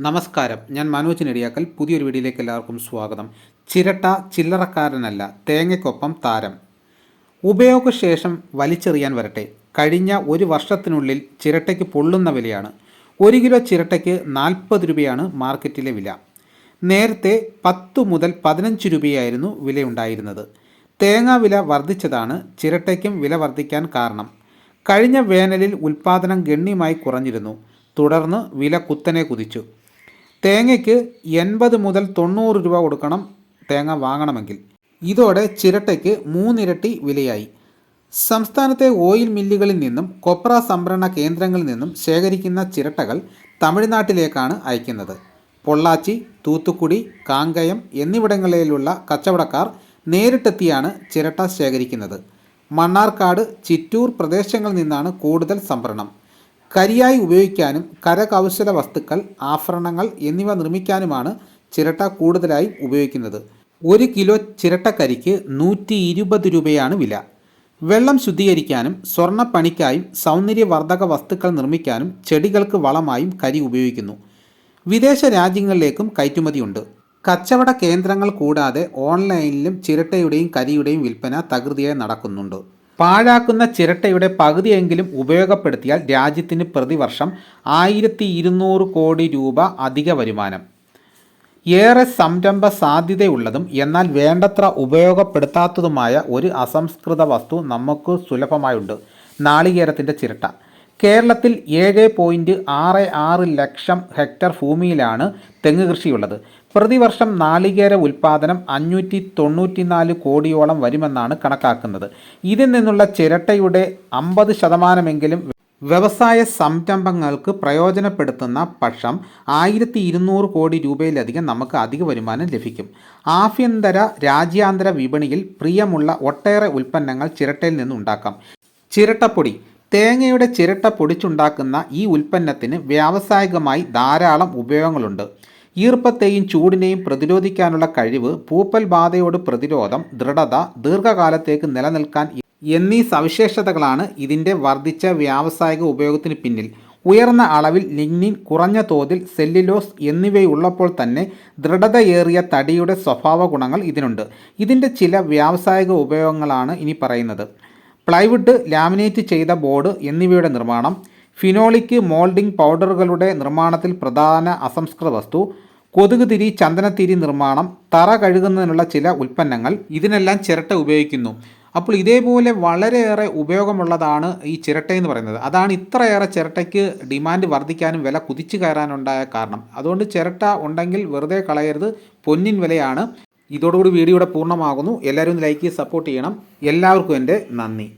നമസ്കാരം. ഞാൻ മനോജ് നെടിയാക്കൽ. പുതിയൊരു വീഡിയോയിലേക്ക് എല്ലാവർക്കും സ്വാഗതം. ചിരട്ട ചില്ലറക്കാരനല്ല തേങ്ങയ്ക്കൊപ്പം താരം. ഉപയോഗശേഷം വലിച്ചെറിയാൻ വരട്ടെ. കഴിഞ്ഞ ഒരു വർഷത്തിനുള്ളിൽ ചിരട്ടയ്ക്ക് പൊള്ളുന്ന വിലയാണ്. ഒരു കിലോ ചിരട്ടയ്ക്ക് നാൽപ്പത് രൂപയാണ് മാർക്കറ്റിലെ വില. നേരത്തെ പത്ത് മുതൽ പതിനഞ്ച് രൂപയായിരുന്നു വിലയുണ്ടായിരുന്നത്. തേങ്ങാ വില വർദ്ധിച്ചതാണ് ചിരട്ടയ്ക്കും വില വർദ്ധിക്കാൻ കാരണം. കഴിഞ്ഞ വേനലിൽ ഉൽപ്പാദനം ഗണ്യമായി കുറഞ്ഞിരുന്നു. തുടർന്ന് വില കുത്തനെ കുതിച്ചു. തേങ്ങയ്ക്ക് എൺപത് മുതൽ തൊണ്ണൂറ് രൂപ കൊടുക്കണം തേങ്ങ വാങ്ങണമെങ്കിൽ. ഇതോടെ ചിരട്ടയ്ക്ക് മൂന്നിരട്ടി വിലയായി. സംസ്ഥാനത്തെ ഓയിൽ മില്ലുകളിൽ നിന്നും കൊപ്ര സംഭരണ കേന്ദ്രങ്ങളിൽ നിന്നും ശേഖരിക്കുന്ന ചിരട്ടകൾ തമിഴ്നാട്ടിലേക്കാണ് അയക്കുന്നത്. പൊള്ളാച്ചി തൂത്തുക്കുടി കാങ്കയം എന്നിവിടങ്ങളിലുള്ള കച്ചവടക്കാർ നേരിട്ടെത്തിയാണ് ചിരട്ട ശേഖരിക്കുന്നത്. മണ്ണാർക്കാട് ചിറ്റൂർ പ്രദേശങ്ങളിൽ നിന്നാണ് കൂടുതൽ സംഭരണം. കരിയായി ഉപയോഗിക്കാനും കരകൗശല വസ്തുക്കൾ ആഭരണങ്ങൾ എന്നിവ നിർമ്മിക്കാനുമാണ് ചിരട്ട കൂടുതലായി ഉപയോഗിക്കുന്നത്. ഒരു കിലോ ചിരട്ടക്കരിക്ക് നൂറ്റി ഇരുപത് രൂപയാണ് വില. വെള്ളം ശുദ്ധീകരിക്കാനും സ്വർണപ്പണിക്കായും സൗന്ദര്യവർദ്ധക വസ്തുക്കൾ നിർമ്മിക്കാനും ചെടികൾക്ക് വളമായും കരി ഉപയോഗിക്കുന്നു. വിദേശ രാജ്യങ്ങളിലേക്കും കയറ്റുമതിയുണ്ട്. കച്ചവട കേന്ദ്രങ്ങൾ കൂടാതെ ഓൺലൈനിലും ചിരട്ടയുടെയും കരിയുടെയും വിൽപ്പന തകൃതിയായി നടക്കുന്നുണ്ട്. പാഴാക്കുന്ന ചിരട്ടയുടെ പകുതിയെങ്കിലും ഉപയോഗപ്പെടുത്തിയാൽ രാജ്യത്തിന് പ്രതിവർഷം ആയിരത്തി ഇരുന്നൂറ് കോടി രൂപ അധിക വരുമാനം. ഏറെ സംരംഭ സാധ്യതയുള്ളതും എന്നാൽ വേണ്ടത്ര ഉപയോഗപ്പെടുത്താത്തതുമായ ഒരു അസംസ്കൃത വസ്തു നമുക്ക് സുലഭമായുണ്ട്. നാളികേരത്തിന്റെ ചിരട്ട. കേരളത്തിൽ ഏഴ് പോയിന്റ് ആറ് ആറ് ലക്ഷം ഹെക്ടർ ഭൂമിയിലാണ് തെങ്ങ് കൃഷിയുള്ളത്. പ്രതിവർഷം നാളികേര ഉൽപ്പാദനം അഞ്ഞൂറ്റി തൊണ്ണൂറ്റിനാല് കോടിയോളം വരുമെന്നാണ് കണക്കാക്കുന്നത്. ഇതിൽ നിന്നുള്ള ചിരട്ടയുടെ അമ്പത് ശതമാനമെങ്കിലും വ്യവസായ സംരംഭങ്ങൾക്ക് പ്രയോജനപ്പെടുത്തുന്ന പക്ഷം ആയിരത്തി ഇരുന്നൂറ് കോടി രൂപയിലധികം നമുക്ക് അധിക വരുമാനം ലഭിക്കും. ആഭ്യന്തര രാജ്യാന്തര വിപണിയിൽ പ്രിയമുള്ള ഒട്ടേറെ ഉൽപ്പന്നങ്ങൾ ചിരട്ടയിൽ നിന്നുണ്ടാക്കാം. ചിരട്ടപ്പൊടി തേങ്ങയുടെ ചിരട്ട പൊടിച്ചുണ്ടാക്കുന്ന ഈ ഉൽപ്പന്നത്തിന് വ്യാവസായികമായി ധാരാളം ഉപയോഗങ്ങളുണ്ട്. ഈർപ്പത്തെയും ചൂടിനെയും പ്രതിരോധിക്കാനുള്ള കഴിവ് പൂപ്പൽ ബാധയോട് പ്രതിരോധം ദൃഢത ദീർഘകാലത്തേക്ക് നിലനിൽക്കാൻ എന്നീ സവിശേഷതകളാണ് ഇതിന്റെ വർദ്ധിച്ച വ്യാവസായിക ഉപയോഗത്തിന് പിന്നിൽ. ഉയർന്ന അളവിൽ ലിഗ്നിൻ കുറഞ്ഞ തോതിൽ സെല്ലുലോസ് എന്നിവയുള്ളപ്പോൾ തന്നെ ദൃഢതയേറിയ തടിയുടെ സ്വഭാവ ഗുണങ്ങൾ ഇതിനുണ്ട്. ഇതിന്റെ ചില വ്യാവസായിക ഉപയോഗങ്ങളാണ് ഇനി പറയുന്നത്. പ്ലൈവുഡ് ലാമിനേറ്റ് ചെയ്ത ബോർഡ് എന്നിവയുടെ നിർമ്മാണം ഫിനോളിക്ക് മോൾഡിംഗ് പൗഡറുകളുടെ നിർമ്മാണത്തിൽ പ്രധാന അസംസ്കൃത വസ്തു കൊതുക് തിരി ചന്ദനത്തിരി നിർമ്മാണം തറ കഴുകുന്നതിനുള്ള ചില ഉൽപ്പന്നങ്ങൾ ഇതിനെല്ലാം ചിരട്ട ഉപയോഗിക്കുന്നു. അപ്പോൾ ഇതേപോലെ വളരെയേറെ ഉപയോഗമുള്ളതാണ് ഈ ചിരട്ട എന്ന് പറയുന്നത്. അതാണ് ഇത്രയേറെ ചിരട്ടയ്ക്ക് ഡിമാൻഡ് വർദ്ധിക്കാനും വില കുതിച്ചു കയറാനുണ്ടായ കാരണം. അതുകൊണ്ട് ചിരട്ട ഉണ്ടെങ്കിൽ വെറുതെ കളയരുത്. പൊന്നിൻ വിലയാണ്. ഇതോടുകൂടി ഇവിടെ പൂർണമാകുന്നു. എല്ലാവരും ഒന്ന് ലൈക്ക് ചെയ്ത് സപ്പോർട്ട് ചെയ്യണം. എല്ലാവർക്കും എന്റെ നന്ദി.